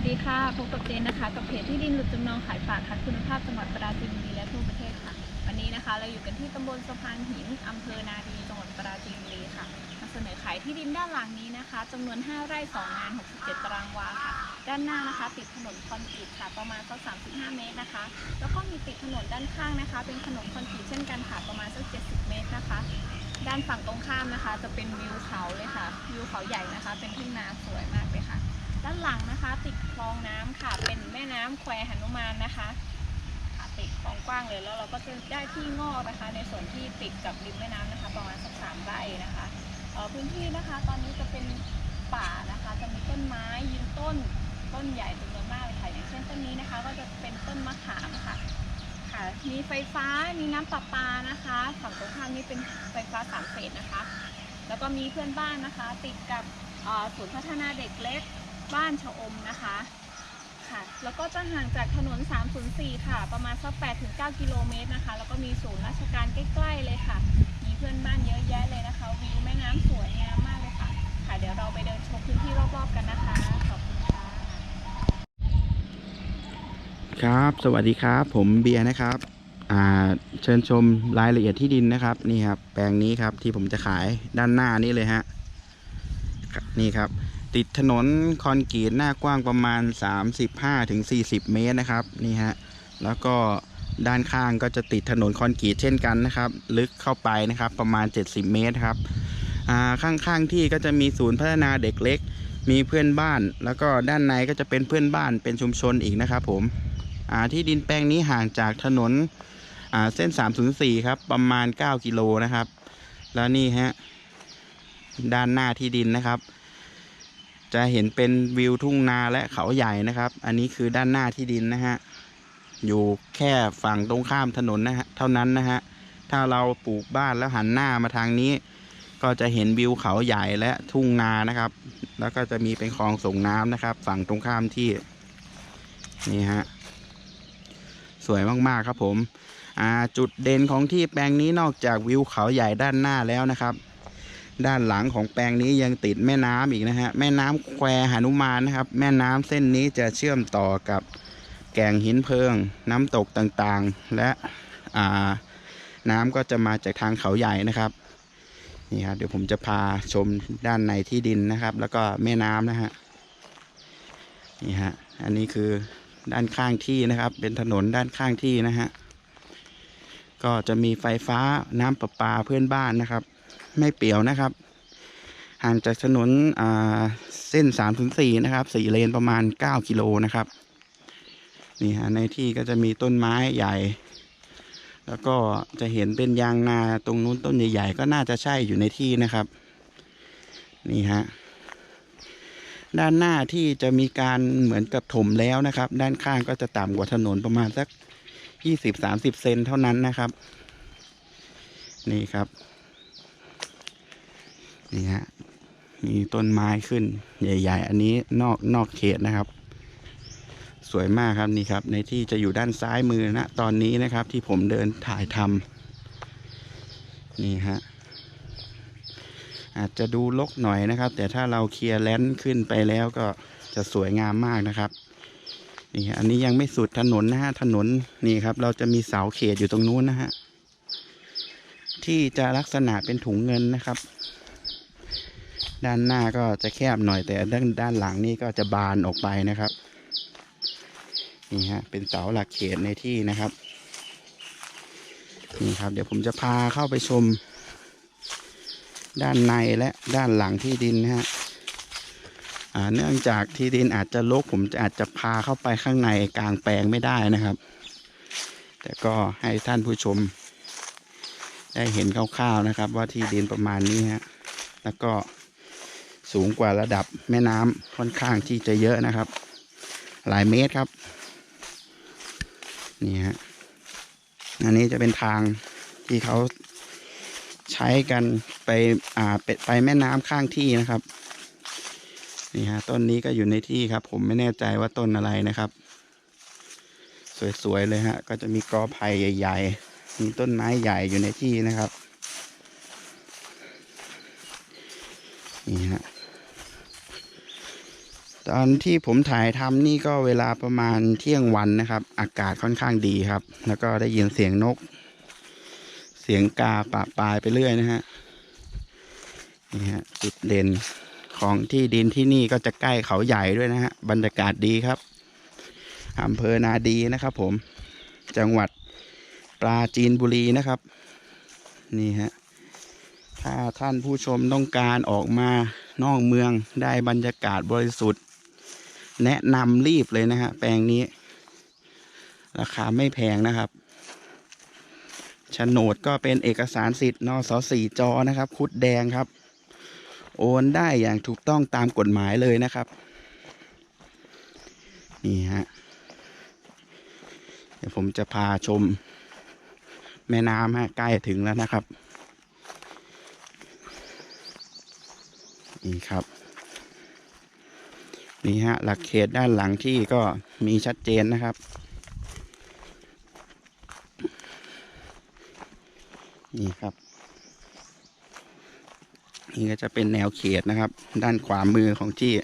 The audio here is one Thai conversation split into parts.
วัสดีค่ะ พบกับเจนนะคะ กับเพจที่ดินหลุดจำนองขายฝากคัดคุณภาพจังหวัดปราจีนบุรีและทั่วประเทศค่ะ วันนี้นะคะเราอยู่กันที่ตำบลสะพานหินอำเภอนาดีจังหวัดปราจีนบุรีค่ะมาเสนอขายที่ดินด้านหลังนี้นะคะจำนวน 5 ไร่2งาน 67 ตารางวาค่ะ ด้านหน้านะคะ ติดถนนคอนกรีตค่ะ ประมาณสัก 35 เมตรนะคะ แล้วก็มีติดถนนด้านข้างนะคะ เป็นถนนคอนกรีตเช่นกันค่ะประมาณสัก 70 เมตรนะคะ ด้านฝั่งตรงข้ามนะคะ จะเป็นวิวเขาเลยค่ะวิวเขาใหญ่นะคะ เป็นทุ่งนาสวยมากค่ะ ด้านหลังนะคะ ติดคลองน้ำค่ะ เป็นแม่น้ำแควหนุมานนะคะค่ะติดคลองกว้างเลยแล้วเราก็จะได้ที่งอกนะคะ ในส่วนที่ติดกับริมแม่น้ำนะคะ ประมาณสักสามไร่นะคะเออพื้นที่นะคะ ตอนนี้จะเป็นป่านะคะ จะมีต้นไม้ยืนต้นต้นใหญ่จำนวนมากเลยค่ะอย่างเช่นต้นนี้นะคะ ก็จะเป็นต้นมะขามค่ะค่ะ มีไฟฟ้ามีน้ำประปานะคะ ฝั่งตรงข้ามนี่เป็นไฟฟ้าสามเฟสนะคะ แล้วก็มีเพื่อนบ้านนะคะ ติดกับศูนย์พัฒนาเด็กเล็ก บ้านชะอมนะคะค่ะ แล้วก็จะห่างจากถนน 304 ค่ะ ประมาณสัก 8-9 กิโลเมตรนะคะ แล้วก็มีศูนย์ราชการใกล้ๆเลยค่ะ มีเพื่อนบ้านเยอะแยะเลยนะคะ วิวแม่น้ำสวยงามมากเลยค่ะ ค่ะ เดี๋ยวเราไปเดินชมพื้นที่รอบๆกันนะคะ ขอบคุณค่ะ ครับ สวัสดีครับ ผมเบียร์นะครับ อ่า เชิญชมรายละเอียดที่ดินนะครับ นี่ครับ แปลงนี้ครับที่ผมจะขายด้านหน้านี่เลยฮะ นี่ครับ ติดถนนคอนกรีตหน้ากว้างประมาณ 35ถึง40 เมตรนะครับนี่ฮะแล้วก็ด้านข้างก็จะติดถนนคอนกรีตเช่นกันนะครับ ลึกเข้าไปนะครับประมาณ 70 เมตรครับข้างๆที่ก็จะมีศูนย์พัฒนาเด็กเล็ก มีเพื่อนบ้าน แล้วก็ด้านในก็จะเป็นเพื่อนบ้านเป็นชุมชนอีกนะครับผมที่ดินแปลงนี้ห่างจากถนนอ่าเส้น 304 ครับ ประมาณ 9 กิโลนะครับ แล้วนี่ฮะด้านหน้าที่ดินนะครับ จะเห็นเป็นวิวทุ่งนาและเขาใหญ่นะครับ อันนี้คือด้านหน้าที่ดินนะฮะ อยู่แค่ฝั่งตรงข้ามถนนนะฮะเท่านั้นนะฮะ ถ้าเราปลูกบ้านแล้วหันหน้ามาทางนี้ ก็จะเห็นวิวเขาใหญ่และทุ่งนานะครับ แล้วก็จะมีเป็นคลองส่งน้ำนะครับ ฝั่งตรงข้ามที่ นี่ฮะ สวยมากๆครับผม อ่าจุดเด่นของที่แปลงนี้นอกจากวิวเขาใหญ่ด้านหน้าแล้วนะครับ ด้านหลังของแปลงนี้ยังติดแม่น้ำอีกนะฮะ แม่น้ำแควหนุมานนะครับ แม่น้ำเส้นนี้จะเชื่อมต่อกับแก่งหินเพลิง น้ำตกต่างๆ และอ่าน้ำก็จะมาจากทางเขาใหญ่นะครับนี่ครับเดี๋ยวผมจะพาชมด้านในที่ดินนะครับ แล้วก็แม่น้ำนะฮะนี่ฮะอันนี้คือด้านข้างที่นะครับ เป็นถนนด้านข้างที่นะฮะก็จะมีไฟฟ้าน้ำประปาเพื่อนบ้านนะครับ ไม่เปี่ยวนะครับ ห่างจากถนนเส้น3ามถึงสี่นะครับสี่เลนประมาณ9กิโลนะครับนี่ฮะในที่ก็จะมีต้นไม้ใหญ่ แล้วก็จะเห็นเป็นยางนาตรงนู้นต้นใหญ่ๆก็น่าจะใช่อยู่ในที่นะครับ นี่ฮะด้านหน้าที่จะมีการเหมือนกับถมแล้วนะครับ ด้านข้างก็จะต่ำกว่าถนนประมาณสักยี่สิบสามสิบเซนเท่านั้นนะครับ นี่ครับ นี่ฮะมีต้นไม้ขึ้น ใหญ่ ๆ อันนี้นอกนอกเขตนะครับ สวยมากครับนี่ครับ ในที่จะอยู่ด้านซ้ายมือนะตอนนี้นะครับ ที่ผมเดินถ่ายทำนี่ฮะอาจจะดูลกหน่อยนะครับ แต่ถ้าเราเคลียร์แลนด์ขึ้นไปแล้วก็จะสวยงามมากนะครับนี่ฮะอันนี้ยังไม่สุดถนนนะฮะถนนนี่ครับ เราจะมีเสาเขตอยู่ตรงนู้นนะฮะที่จะลักษณะเป็นถุงเงินนะครับ ด้านหน้าก็จะแคบหน่อยแต่ด้านด้านหลังนี่ก็จะบานออกไปนะครับนี่ฮะเป็นเสาหลักเขตในที่นะครับนี่ครับ เดี๋ยวผมจะพาเข้าไปชม ด้านในและด้านหลังที่ดินนะฮะเนื่องจากที่ดินอาจจะรกผมจะอาจจะพาเข้าไปข้างในกลางแปลงไม่ได้นะครับ แต่ก็ให้ท่านผู้ชม ได้เห็นคร่าวๆนะครับ ว่าที่ดินประมาณนี้ฮะแล้วก็ สูงกว่าระดับแม่น้ำค่อนข้างที่จะเยอะนะครับ หลายเมตรครับ นี่ฮะอันนี้จะเป็นทางที่เขาใช้กันไปอ่าไปไปแม่น้ำข้างที่นะครับนี่ฮะต้นนี้ก็อยู่ในที่ครับ ผมไม่แน่ใจว่าต้นอะไรนะครับ สวยๆเลยฮะ ก็จะมีกอไผ่ใหญ่ ๆ มีต้นไม้ใหญ่อยู่ในที่นะครับนี่ฮะ ตอนที่ผมถ่ายทำนี่ก็เวลาประมาณเที่ยงวันนะครับ อากาศค่อนข้างดีครับ แล้วก็ได้ยินเสียงนก เสียงกาปะปลายไปเรื่อยนะฮะนี่ฮะจุดเด่นของที่ดินที่นี่ก็จะใกล้เขาใหญ่ด้วยนะฮะบรรยากาศดีครับอำเภอนาดีนะครับ ผมจังหวัดปราจีนบุรีนะครับ นี่ฮะถ้าท่านผู้ชมต้องการออกมานอกเมืองได้บรรยากาศบริสุทธิ์ แนะนำรีบเลยนะฮะแปลงนี้ ราคาไม่แพงนะครับโฉนดก็เป็นเอกสารสิทธิ์นสสี่จอนะครับ คุดแดงครับ โอนได้อย่างถูกต้องตามกฎหมายเลยนะครับ นี่ฮะเดี๋ยวผมจะพาชม แม่น้ำฮะใกล้ถึงแล้วนะครับ นี่ครับ นี่ฮะ หลักเขตด้านหลังที่ก็มีชัดเจนนะครับ นี่ครับ นี่ก็จะเป็นแนวเขตนะครับ ด้านขวามือของที่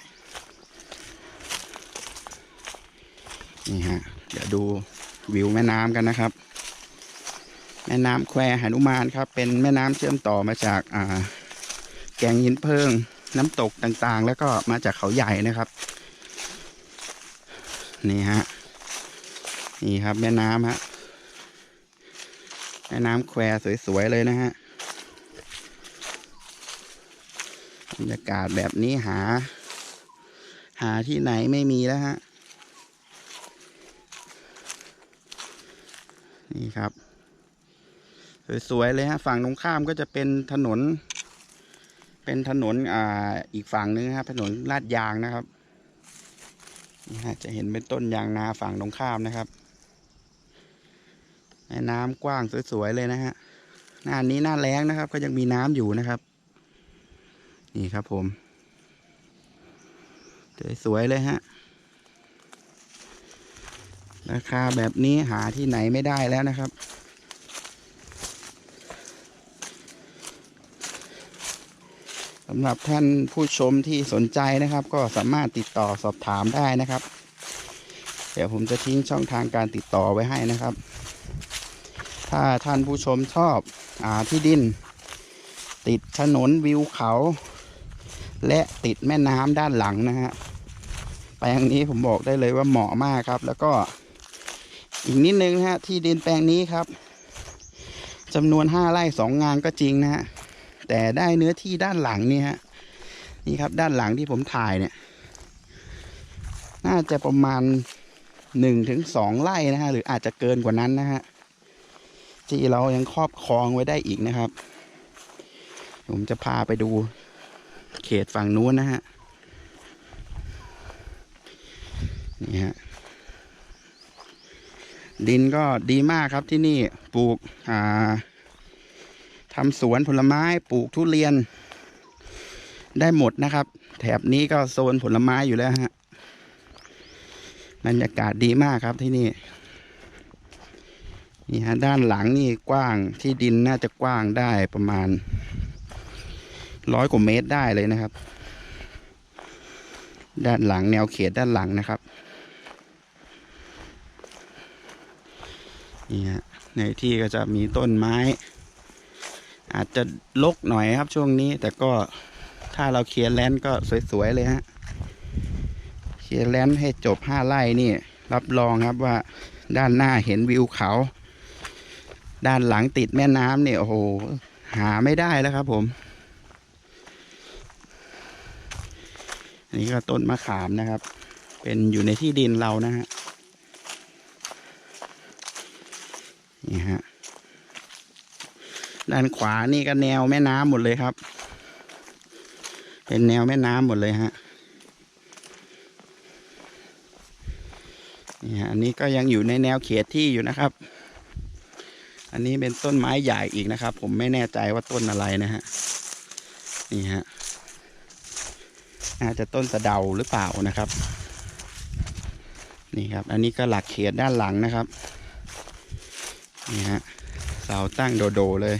นี่ฮะ เดี๋ยวดูวิวแม่น้ำกันนะครับ แม่น้ำแควหนุมานครับ เป็นแม่น้ำเชื่อมต่อมาจาก อ่า แกงหินเพิง น้ำตกต่างๆ แล้วก็มาจากเขาใหญ่นะครับ นี่ฮะนี่ครับแม่น้ำฮะแม่น้ำแควสวยๆเลยนะฮะบรรยากาศแบบนี้หา หาที่ไหนไม่มีแล้วฮะนี่ครับ สวยๆเลยฮะ ฝั่งตรงข้ามก็จะเป็นถนน เป็นถนนอ่าอีกฝั่งนึงครับถนนลาดยางนะครับนี่ฮะจะเห็นเป็นต้นยางนาฝั่งตรงข้ามนะครับแม่น้ำกว้างสวยๆเลยนะฮะหน้านี้หน้าแล้งนะครับ ก็ยังมีน้ำอยู่นะครับ นี่ครับผมสวยๆเลยฮะราคาแบบนี้หาที่ไหนไม่ได้แล้วนะครับ สำหรับท่านผู้ชมที่สนใจนะครับ ก็สามารถติดต่อสอบถามได้นะครับ เดี๋ยวผมจะทิ้งช่องทางการติดต่อไว้ให้นะครับ ถ้าท่านผู้ชมชอบอาที่ดิน ติดถนนวิวเขา และติดแม่น้ำด้านหลังนะฮะแปลงนี้ผมบอกได้เลยว่าเหมาะมากครับ แล้วก็อีกนิดนึงนะฮะที่ดินแปลงนี้ครับจำนวนห้าไร่สองงานก็จริงนะฮะ แต่ได้เนื้อที่ด้านหลังนี่ฮะนี่ครับด้านหลังที่ผมถ่ายเนี่ย น่าจะประมาณหนึ่งถึงสองไร่นะฮะหรืออาจจะเกินกว่านั้นนะฮะที่เรายังครอบครองไว้ได้อีกนะครับ ผมจะพาไปดูเขตฝั่งนู้นนะฮะนี่ฮะดินก็ดีมากครับที่นี่ปลูกอ่า ทำสวนผลไม้ปลูกทุเรียน ได้หมดนะครับ แถบนี้ก็โซนผลไม้อยู่แล้วฮะบรรยากาศดีมากครับที่นี่นี่ฮะด้านหลังนี่กว้างที่ดินน่าจะกว้างได้ประมาณร้อยกว่าเมตรได้เลยนะครับ ด้านหลังแนวเขตด้านหลังนะครับนี่ฮะในที่ก็จะมีต้นไม้ อาจจะลกหน่อยครับช่วงนี้ แต่ก็ถ้าเราเคลียร์แลนด์ก็สวยๆเลยฮะเคลียร์แลนด์ให้จบห้าไร่นี่ รับรองครับว่าด้านหน้าเห็นวิวเขา ด้านหลังติดแม่น้ำเนี่ยโอ้โหหาไม่ได้แล้วครับผมอันนี้ก็ต้นมะขามนะครับ เป็นอยู่ในที่ดินเรานะฮะนี่ฮะ ด้านขวานี่ก็แนวแม่น้ำหมดเลยครับ เป็นแนวแม่น้ำหมดเลยฮะนี่ฮะอันนี้ก็ยังอยู่ในแนวเขตที่อยู่นะครับ อันนี้เป็นต้นไม้ใหญ่อีกนะครับ ผมไม่แน่ใจว่าต้นอะไรนะฮะ นี่ฮะอาจจะต้นสะเดาหรือเปล่านะครับ นี่ครับ อันนี้ก็หลักเขตด้านหลังนะครับ นี่ฮะ เสาตั้งโดโดเลย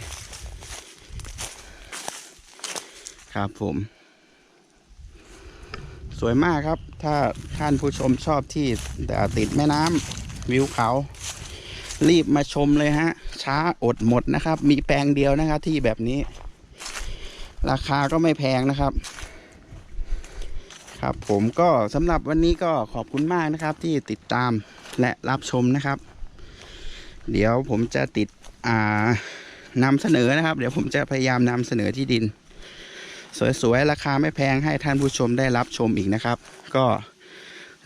ครับผม สวยมากครับ ถ้าท่านผู้ชมชอบที่ติดแม่น้ำวิวเขา รีบมาชมเลยฮะ ช้าอดหมดนะครับ มีแปลงเดียวนะครับที่แบบนี้ ราคาก็ไม่แพงนะครับ ครับผมก็สำหรับวันนี้ก็ขอบคุณมากนะครับ ที่ติดตามและรับชมนะครับ เดี๋ยวผมจะติดอ่านำเสนอนะครับ เดี๋ยวผมจะพยายามนำเสนอที่ดิน สวยๆ ราคาไม่แพงให้ท่านผู้ชมได้รับชมอีกนะครับ ก็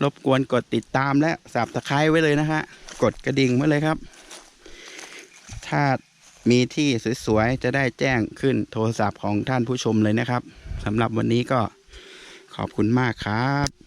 รบกวนกดติดตามและสับตะไคร้ไว้เลยนะฮะกดกระดิ่งไว้เลยครับ ถ้ามีที่สวยๆ จะได้แจ้งขึ้นโทรศัพท์ของท่านผู้ชมเลยนะครับสำหรับวันนี้ก็ขอบคุณมากครับ